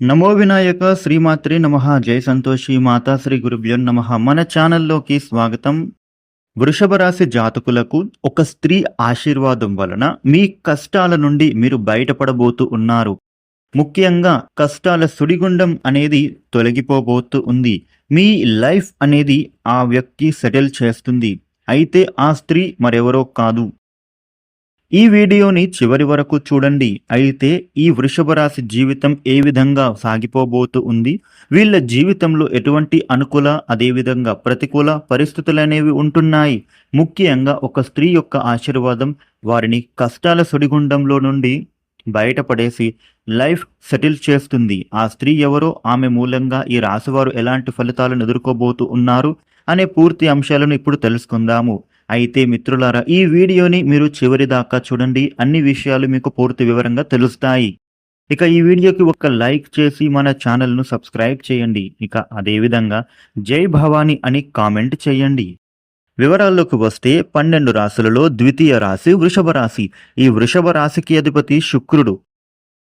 నమో వినాయక శ్రీమాత్రి నమ జయ సంతోషి మాతా శ్రీ గురుభ్యో నమ. మన ఛానల్లోకి స్వాగతం. వృషభ రాశి జాతకులకు ఒక స్త్రీ ఆశీర్వాదం వలన మీ కష్టాల నుండి మీరు బయటపడబోతూ ఉన్నారు. ముఖ్యంగా కష్టాల సుడిగుండం అనేది తొలగిపోబోతూ ఉంది. మీ లైఫ్ అనేది ఆ వ్యక్తి సెటిల్ చేస్తుంది. అయితే ఆ స్త్రీ మరెవరో కాదు. ఈ వీడియోని చివరి వరకు చూడండి. అయితే ఈ వృషభ రాశి జీవితం ఏ విధంగా సాగిపోబోతూ ఉంది? వీళ్ళ జీవితంలో ఎటువంటి అనుకూల అదేవిధంగా ప్రతికూల పరిస్థితులు అనేవి ఉంటున్నాయి. ముఖ్యంగా ఒక స్త్రీ యొక్క ఆశీర్వాదం వారిని కష్టాల సుడిగుండంలో నుండి బయటపడేసి లైఫ్ సెటిల్ చేస్తుంది. ఆ స్త్రీ ఎవరో ఆమె మూలంగా ఈ రాశివారు ఎలాంటి ఫలితాలను ఎదుర్కోబోతూ ఉన్నారు? అనే పూర్తి అంశాలను ఇప్పుడు తెలుసుకుందాము. అయితే మిత్రులారా ఈ వీడియోని మీరు చివరి దాకా చూడండి. అన్ని విషయాలు మీకు పూర్తి వివరంగా తెలుస్తాయి. ఇక ఈ వీడియోకి ఒక లైక్ చేసి మన ఛానల్ను సబ్స్క్రైబ్ చేయండి. ఇక అదేవిధంగా జై భవాని అని కామెంట్ చేయండి. వివరాల్లోకి వస్తే పన్నెండు రాశులలో ద్వితీయ రాశి వృషభ రాశి. ఈ వృషభ రాశికి అధిపతి శుక్రుడు.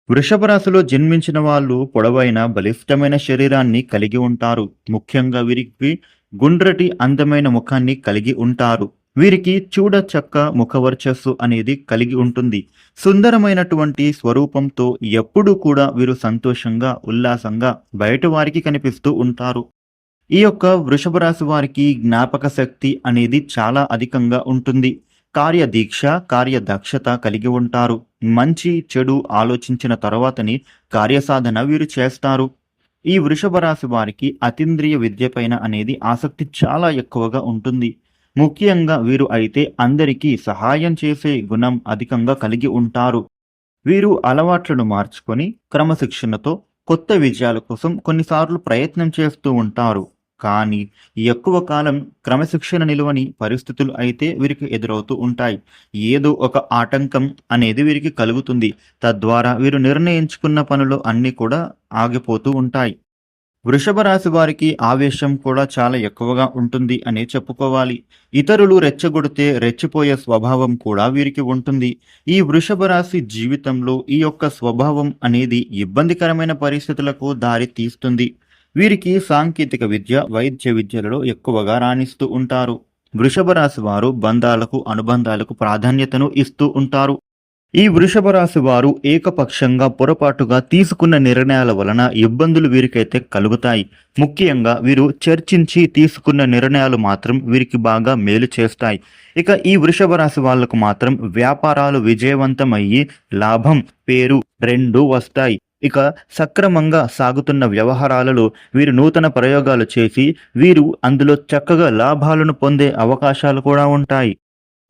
వృషభ రాశిలో జన్మించిన వాళ్ళు పొడవైన బలిష్టమైన శరీరాన్ని కలిగి ఉంటారు. ముఖ్యంగా వీరికి గుండ్రటి అందమైన ముఖాన్ని కలిగి ఉంటారు. వీరికి చూడ చక్క ముఖవర్చస్సు అనేది కలిగి ఉంటుంది. సుందరమైనటువంటి స్వరూపంతో ఎప్పుడూ కూడా వీరు సంతోషంగా ఉల్లాసంగా బయట వారికి కనిపిస్తూ ఉంటారు. ఈ యొక్క వృషభ రాశి వారికి జ్ఞాపక శక్తి అనేది చాలా అధికంగా ఉంటుంది. కార్యదీక్ష కార్యదక్షత కలిగి ఉంటారు. మంచి చెడు ఆలోచించిన తర్వాతని కార్యసాధన వీరు చేస్తారు. ఈ వృషభ రాశి వారికి అతీంద్రియ విద్యపైన అనేది ఆసక్తి చాలా ఎక్కువగా ఉంటుంది. ముఖ్యంగా వీరు అయితే అందరికీ సహాయం చేసే గుణం అధికంగా కలిగి ఉంటారు. వీరు అలవాట్లను మార్చుకొని క్రమశిక్షణతో కొత్త విజయాల కోసం కొన్నిసార్లు ప్రయత్నం చేస్తూ ఉంటారు. కానీ ఎక్కువ కాలం క్రమశిక్షణ నిలువని పరిస్థితులు అయితే వీరికి ఎదురవుతూ ఉంటాయి. ఏదో ఒక ఆటంకం అనేది వీరికి కలుగుతుంది. తద్వారా వీరు నిర్ణయించుకున్న పనులు అన్నీ కూడా ఆగిపోతూ ఉంటాయి. వృషభ రాశి వారికి ఆవేశం కూడా చాలా ఎక్కువగా ఉంటుంది అని చెప్పుకోవాలి. ఇతరులు రెచ్చగొడితే రెచ్చిపోయే స్వభావం కూడా వీరికి ఉంటుంది. ఈ వృషభ రాశి జీవితంలో ఈ యొక్క స్వభావం అనేది ఇబ్బందికరమైన పరిస్థితులకు దారి తీస్తుంది. వీరికి సాంకేతిక విద్య వైద్య విద్యలలో ఎక్కువగా రాణిస్తూ ఉంటారు. వృషభ రాశి వారు బంధాలకు అనుబంధాలకు ప్రాధాన్యతను ఇస్తూ ఉంటారు. ఈ వృషభ రాశి వారు ఏకపక్షంగా పొరపాటుగా తీసుకున్న నిర్ణయాల వలన ఇబ్బందులు వీరికైతే కలుగుతాయి. ముఖ్యంగా వీరు చర్చించి తీసుకున్న నిర్ణయాలు మాత్రం వీరికి బాగా మేలు చేస్తాయి. ఇక ఈ వృషభ రాశి వాళ్ళకు మాత్రం వ్యాపారాలు విజయవంతమయ్యి లాభం పేరు రెండు వస్తాయి. ఇక సక్రమంగా సాగుతున్న వ్యవహారాలలో వీరు నూతన ప్రయోగాలు చేసి వీరు అందులో చక్కగా లాభాలను పొందే అవకాశాలు కూడా ఉంటాయి.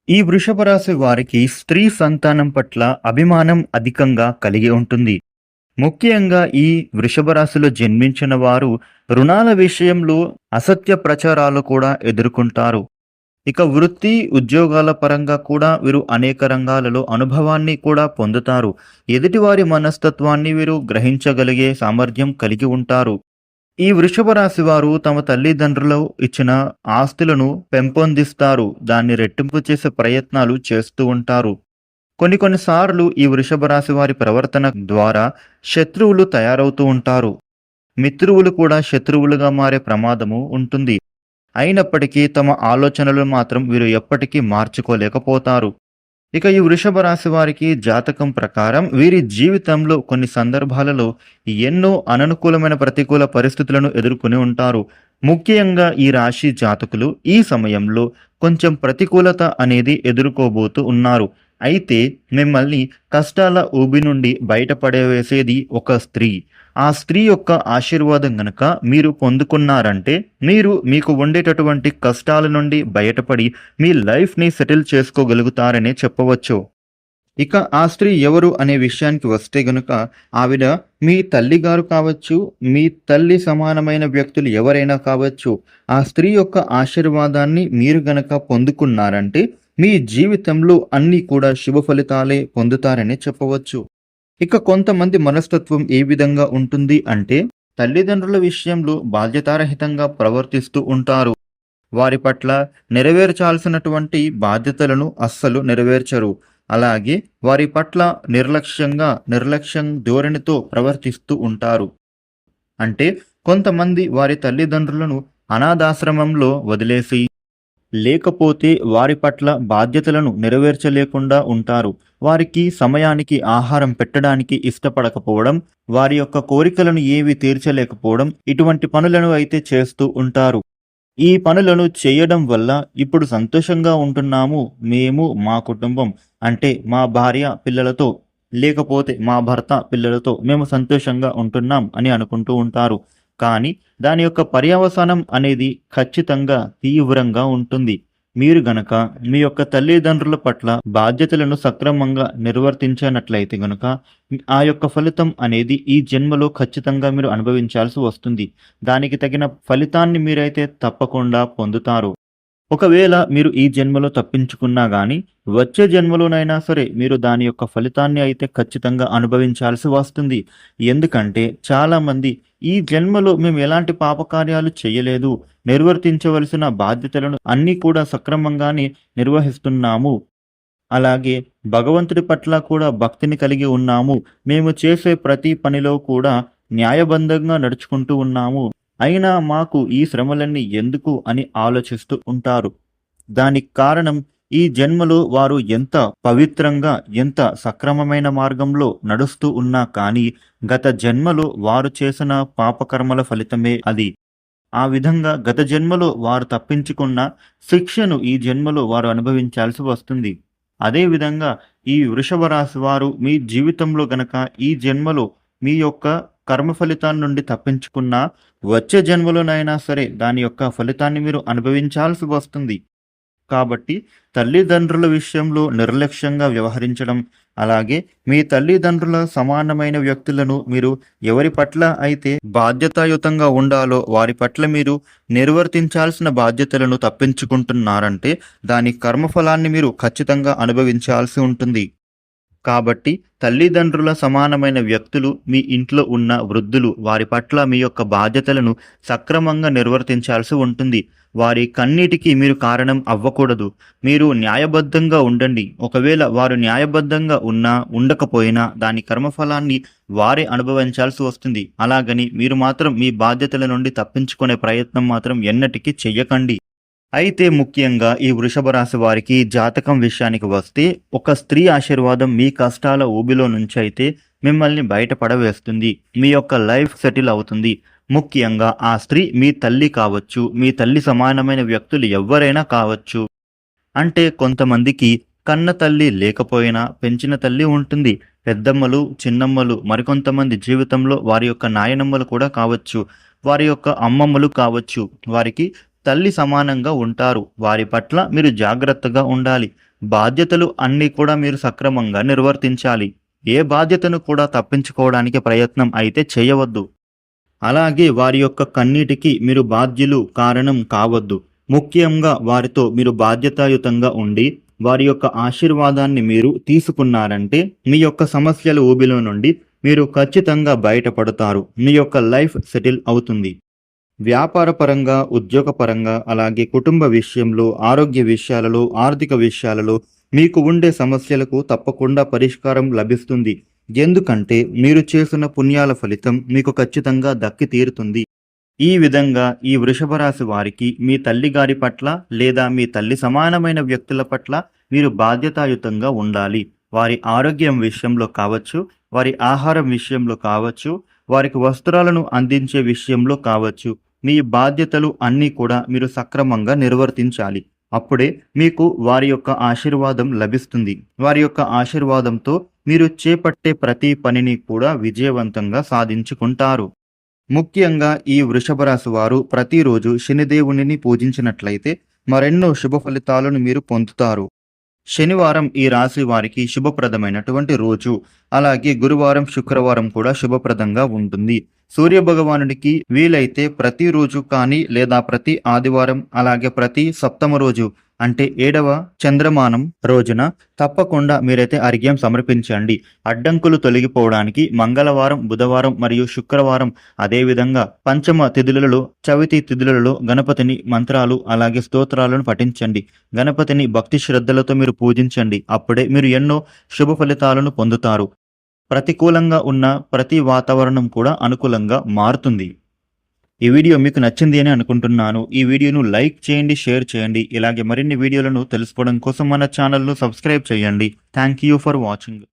ఈ వృషభ రాశి వారికి స్త్రీ సంతానం పట్ల అభిమానం అధికంగా కలిగి ఉంటుంది. ముఖ్యంగా ఈ వృషభ రాశిలో జన్మించిన వారు రుణాల విషయంలో అసత్య ప్రచారాలు కూడా ఎదుర్కొంటారు. ఇక వృత్తి ఉద్యోగాల పరంగా కూడా వీరు అనేక రంగాలలో అనుభవాన్ని కూడా పొందుతారు. ఎదుటివారి మనస్తత్వాన్ని వీరు గ్రహించగలిగే సామర్థ్యం కలిగి ఉంటారు. ఈ వృషభ రాశి వారు తమ తల్లిదండ్రులు ఇచ్చిన ఆస్తులను పెంపొందిస్తారు. దాన్ని రెట్టింపు చేసే ప్రయత్నాలు చేస్తూ ఉంటారు. కొన్ని కొన్నిసార్లు ఈ వృషభ రాశి వారి ప్రవర్తన ద్వారా శత్రువులు తయారవుతూ ఉంటారు. మిత్రువులు కూడా శత్రువులుగా మారే ప్రమాదము ఉంటుంది. అయినప్పటికీ తమ ఆలోచనలు మాత్రం వీరు ఎప్పటికీ మార్చుకోలేకపోతారు. ఇక ఈ వృషభ రాశి వారికి జాతకం ప్రకారం వీరి జీవితంలో కొన్ని సందర్భాలలో ఎన్నో అననుకూలమైన ప్రతికూల పరిస్థితులను ఎదుర్కొని ఉంటారు. ముఖ్యంగా ఈ రాశి జాతకులు ఈ సమయంలో కొంచెం ప్రతికూలత అనేది ఎదుర్కోబోతూ ఉన్నారు. అయితే మిమ్మల్ని కష్టాల ఊబి నుండి బయటపడవేసేది ఒక స్త్రీ. ఆ స్త్రీ యొక్క ఆశీర్వాదం గనక మీరు పొందుకున్నారంటే మీరు మీకు ఉండేటటువంటి కష్టాల నుండి బయటపడి మీ లైఫ్ని సెటిల్ చేసుకోగలుగుతారనే చెప్పవచ్చు. ఇక ఆ స్త్రీ ఎవరు అనే విషయానికి వస్తే గనుక ఆవిడ మీ తల్లి గారు కావచ్చు మీ తల్లి సమానమైన వ్యక్తులు ఎవరైనా కావచ్చు ఆ స్త్రీ యొక్క ఆశీర్వాదాన్ని మీరు గనక పొందుకున్నారంటే మీ జీవితంలో అన్నీ కూడా శుభ ఫలితాలే పొందుతారని చెప్పవచ్చు. ఇక కొంతమంది మనస్తత్వం ఏ విధంగా ఉంటుంది అంటే తల్లిదండ్రుల విషయంలో బాధ్యతారహితంగా ప్రవర్తిస్తూ ఉంటారు. వారి పట్ల నెరవేర్చాల్సినటువంటి బాధ్యతలను అస్సలు నెరవేర్చరు. అలాగే వారి పట్ల నిర్లక్ష్యంగా నిర్లక్ష్యం ధోరణితో ప్రవర్తిస్తూ ఉంటారు. అంటే కొంతమంది వారి తల్లిదండ్రులను అనాథాశ్రమంలో వదిలేసి లేకపోతే వారి పట్ల బాధ్యతలను నెరవేర్చలేకుండా ఉంటారు. వారికి సమయానికి ఆహారం పెట్టడానికి ఇష్టపడకపోవడం వారి యొక్క కోరికలను ఏవి తీర్చలేకపోవడం ఇటువంటి పనులను అయితే చేస్తూ ఉంటారు. ఈ పనులను చేయడం వల్ల ఇప్పుడు సంతోషంగా ఉంటున్నాము మేము మా కుటుంబం. అంటే మా భార్య పిల్లలతో లేకపోతే మా భర్త పిల్లలతో మేము సంతోషంగా ఉంటున్నాం అని అనుకుంటూ ఉంటారు. కానీ దాని యొక్క పర్యవసానం అనేది ఖచ్చితంగా తీవ్రంగా ఉంటుంది. మీరు గనక మీ యొక్క తల్లిదండ్రుల పట్ల బాధ్యతలను సక్రమంగా నిర్వర్తించినట్లయితే గనుక ఆ యొక్క ఫలితం అనేది ఈ జన్మలో ఖచ్చితంగా మీరు అనుభవించాల్సి వస్తుంది. దానికి తగిన ఫలితాన్ని మీరైతే తప్పకుండా పొందుతారు. ఒకవేళ మీరు ఈ జన్మలో తప్పించుకున్నా కానీ వచ్చే జన్మలోనైనా సరే మీరు దాని యొక్క ఫలితాన్ని అయితే ఖచ్చితంగా అనుభవించాల్సి వస్తుంది. ఎందుకంటే చాలామంది ఈ జన్మలో మేము ఎలాంటి పాపకార్యాలు చేయలేదు నిర్వర్తించవలసిన బాధ్యతలను అన్నీ కూడా సక్రమంగానే నిర్వహిస్తున్నాము. అలాగే భగవంతుడి పట్ల కూడా భక్తిని కలిగి ఉన్నాము. మేము చేసే ప్రతి పనిలో కూడా న్యాయబద్ధంగా నడుచుకుంటూ ఉన్నాము. అయినా మాకు ఈ శ్రమలన్నీ ఎందుకు అని ఆలోచిస్తూ ఉంటారు. దానికి కారణం ఈ జన్మలో వారు ఎంత పవిత్రంగా ఎంత సక్రమమైన మార్గంలో నడుస్తూ ఉన్నా కానీ గత జన్మలో వారు చేసిన పాపకర్మల ఫలితమే అది. ఆ విధంగా గత జన్మలో వారు తప్పించుకున్న శిక్షను ఈ జన్మలో వారు అనుభవించాల్సి వస్తుంది. అదేవిధంగా ఈ వృషభ రాశి వారు మీ జీవితంలో గనక ఈ జన్మలో మీ యొక్క కర్మ ఫలితాన్ని నుండి తప్పించుకున్నా వచ్చే జన్మలోనైనా సరే దాని యొక్క ఫలితాన్ని మీరు అనుభవించాల్సి వస్తుంది. కాబట్టి తల్లిదండ్రుల విషయంలో నిర్లక్ష్యంగా వ్యవహరించడం అలాగే మీ తల్లిదండ్రుల సమానమైన వ్యక్తులను మీరు ఎవరి పట్ల అయితే బాధ్యతాయుతంగా ఉండాలో వారి పట్ల మీరు నిర్వర్తించాల్సిన బాధ్యతలను తప్పించుకుంటున్నారంటే దాని కర్మఫలాన్ని మీరు ఖచ్చితంగా అనుభవించాల్సి ఉంటుంది. కాబట్టి తల్లిదండ్రుల సమానమైన వ్యక్తులు మీ ఇంట్లో ఉన్న వృద్ధులు వారి పట్ల మీ యొక్క బాధ్యతలను సక్రమంగా నిర్వర్తించాల్సి ఉంటుంది. వారి కన్నీటికి మీరు కారణం అవ్వకూడదు. మీరు న్యాయబద్ధంగా ఉండండి. ఒకవేళ వారు న్యాయబద్ధంగా ఉన్నా ఉండకపోయినా దాని కర్మఫలాన్ని వారే అనుభవించాల్సి వస్తుంది. అలాగని మీరు మాత్రం మీ బాధ్యతల నుండి తప్పించుకునే ప్రయత్నం మాత్రం ఎన్నటికీ చెయ్యకండి. అయితే ముఖ్యంగా ఈ వృషభ రాశి వారికి జాతకం విషయానికి వస్తే ఒక స్త్రీ ఆశీర్వాదం మీ కష్టాల ఊబిలో నుంచి అయితే మిమ్మల్ని బయటపడవేస్తుంది. మీ యొక్క లైఫ్ సెటిల్ అవుతుంది. ముఖ్యంగా ఆ స్త్రీ మీ తల్లి కావచ్చు మీ తల్లి సమానమైన వ్యక్తులు ఎవరైనా కావచ్చు. అంటే కొంతమందికి కన్న తల్లి లేకపోయినా పెంచిన తల్లి ఉంటుంది పెద్దమ్మలు చిన్నమ్మలు మరికొంతమంది జీవితంలో వారి యొక్క నాయనమ్మలు కూడా కావచ్చు వారి యొక్క అమ్మమ్మలు కావచ్చు. వారికి తల్లి సమానంగా ఉంటారు. వారి పట్ల మీరు జాగ్రత్తగా ఉండాలి. బాధ్యతలు అన్నీ కూడా మీరు సక్రమంగా నిర్వర్తించాలి. ఏ బాధ్యతను కూడా తప్పించుకోవడానికి ప్రయత్నం అయితే చేయవద్దు. అలాగే వారి యొక్క కన్నీటికి మీరు బాధ్యులు కారణం కావద్దు. ముఖ్యంగా వారితో మీరు బాధ్యతాయుతంగా ఉండి వారి యొక్క ఆశీర్వాదాన్ని మీరు తీసుకున్నారంటే మీ యొక్క సమస్యల ఊబిలో నుండి మీరు ఖచ్చితంగా బయటపడతారు. మీ యొక్క లైఫ్ సెటిల్ అవుతుంది. వ్యాపారపరంగా ఉద్యోగపరంగా అలాగే కుటుంబ విషయంలో ఆరోగ్య విషయాలలో ఆర్థిక విషయాలలో మీకు ఉండే సమస్యలకు తప్పకుండా పరిష్కారం లభిస్తుంది. ఎందుకంటే మీరు చేసిన పుణ్యాల ఫలితం మీకు ఖచ్చితంగా దక్కి తీరుతుంది. ఈ విధంగా ఈ వృషభ రాశి వారికి మీ తల్లి గారి పట్ల లేదా మీ తల్లి సమానమైన వ్యక్తుల పట్ల మీరు బాధ్యతాయుతంగా ఉండాలి. వారి ఆరోగ్యం విషయంలో కావచ్చు వారి ఆహారం విషయంలో కావచ్చు వారికి వస్త్రాలను అందించే విషయంలో కావచ్చు మీ బాధ్యతలు అన్నీ కూడా మీరు సక్రమంగా నిర్వర్తించాలి. అప్పుడే మీకు వారి యొక్క ఆశీర్వాదం లభిస్తుంది. వారి యొక్క ఆశీర్వాదంతో మీరు చేపట్టే ప్రతి పనిని కూడా విజయవంతంగా సాధించుకుంటారు. ముఖ్యంగా ఈ వృషభ రాశి వారు ప్రతిరోజు శనిదేవునిని పూజించినట్లయితే మరెన్నో శుభ ఫలితాలను మీరు పొందుతారు. శనివారం ఈ రాశి వారికి శుభప్రదమైనటువంటి రోజు. అలాగే గురువారం శుక్రవారం కూడా శుభప్రదంగా ఉంటుంది. సూర్య భగవానుడికి వీలైతే ప్రతిరోజు కానీ లేదా ప్రతి ఆదివారం అలాగే ప్రతి సప్తమ రోజు అంటే ఏడవ చంద్రమానం రోజున తప్పకుండా మీరైతే అర్ఘ్యం సమర్పించండి. అడ్డంకులు తొలగిపోవడానికి మంగళవారం బుధవారం మరియు శుక్రవారం అదేవిధంగా పంచమ తిథులలో చవితి తిథులలో గణపతిని మంత్రాలు అలాగే స్తోత్రాలను పఠించండి. గణపతిని భక్తి శ్రద్ధలతో మీరు పూజించండి. అప్పుడే మీరు ఎన్నో శుభ ఫలితాలను పొందుతారు. ప్రతికూలంగా ఉన్న ప్రతి వాతావరణం కూడా అనుకూలంగా మారుతుంది. ఈ వీడియో మీకు నచ్చింది అని అనుకుంటున్నాను. ఈ వీడియోను లైక్ చేయండి షేర్ చేయండి. ఇలాగే మరిన్ని వీడియోలను తెలుసుకోవడం కోసం మన ఛానల్ను సబ్స్క్రైబ్ చేయండి. Thank you for watching